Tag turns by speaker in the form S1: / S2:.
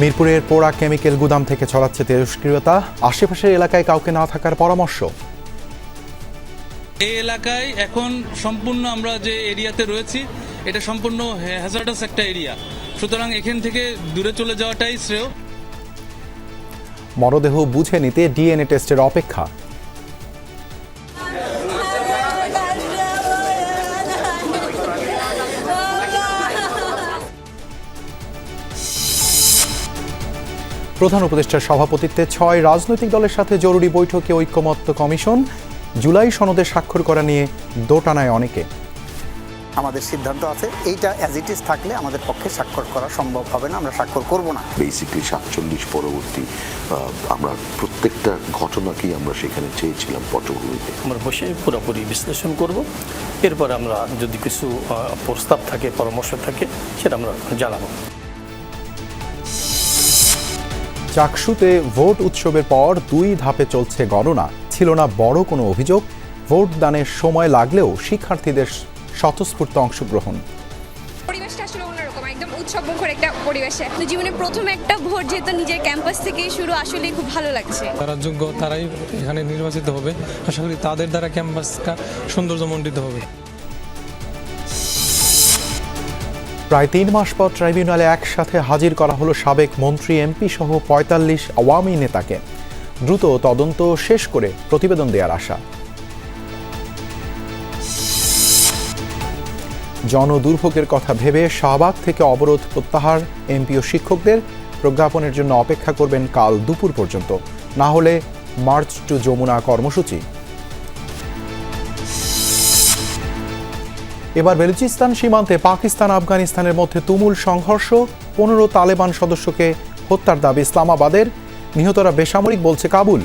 S1: মিরপুরের পোড়া কেমিক্যাল গুদাম থেকে ছড়াচ্ছে তেজস্ক্রিয়তা আশেপাশের এলাকায় কাউকে না থাকার পরামর্শ।
S2: এই এলাকায় এখন সম্পূর্ণ আমরা যে এরিয়াতে রয়েছি এটা সম্পূর্ণ হ্যাজার্ডাস একটা এরিয়া। সুতরাং এখান থেকে দূরে চলে যাওয়াটাই শ্রেয়।
S1: মরদেহ বুঝে নিতে ডিএনএ টেস্টের অপেক্ষা। প্রধান উপদেষ্টার সভাপতিত্বে ছয় রাজনৈতিক দলের সাথে জরুরি বৈঠকে ঐক্যমত্য কমিশন জুলাই সনদে স্বাক্ষর করা নিয়ে দোটানায় অনেকে।
S3: আমাদের সিদ্ধান্ত আছে এইটা অ্যাজ ইট ইজ থাকলে আমাদের পক্ষে স্বাক্ষর করা সম্ভব হবে না আমরা স্বাক্ষর করব না।
S4: বেসিকলি সাতচল্লিশ পরবর্তী আমরা প্রত্যেকটা ঘটনাকেই আমরা সেখানে চেয়েছিলাম পটভূমিতে।
S5: আমরা বসে পুরোপুরি বিশ্লেষণ করব এরপর আমরা যদি কিছু প্রস্তাব থাকে পরামর্শ থাকে সেটা আমরা জানাব।
S1: চাকসুতে ভোট উৎসবের পর দুই ধাপে চলছে গণনা। ছিল না বড় কোনো অভিযোগ। ভোট দানের সময় লাগলেও শিক্ষার্থীদের স্বতঃস্ফূর্ত অংশগ্রহণ।
S6: পরিবেশটা আসলে অন্যরকম একদম উৎসব মুখর একটা পরিবেশে। তো জীবনে প্রথম একটা ভোট যেহেতু নিজের ক্যাম্পাস থেকেই শুরু আসলে খুব ভালো লাগছে।
S7: যারা যোগ্য তারাই এখানে নির্বাচিত হবে। আশা করি তাদের দ্বারা ক্যাম্পাসটা সৌন্দর্যমণ্ডিত হবে।
S1: প্রায় তিন মাস পর ট্রাইব্যুনালে একসাথে হাজির করা হলো সাবেক মন্ত্রী, এমপি সহ পঁয়তাল্লিশ আওয়ামী নেতাকে। দ্রুত তদন্ত শেষ করে প্রতিবেদন দেওয়ার আশা। জনদুর্ভোগের কথা ভেবে শাহবাগ থেকে অবরোধ প্রত্যাহার এমপি ও শিক্ষকদের প্রজ্ঞাপনের জন্য অপেক্ষা করবেন কাল দুপুর পর্যন্ত। না হলে মার্চ টু যমুনা কর্মসূচি। এবার বেলুচিস্তান সীমান্তে পাকিস্তান আফগানিস্তানের মধ্যে তুমুল সংঘর্ষ, পনেরো তালেবান সদস্যকে হত্যার দাবি ইসলামাবাদের। নিহতরা বেসামরিক বলছে কাবুল।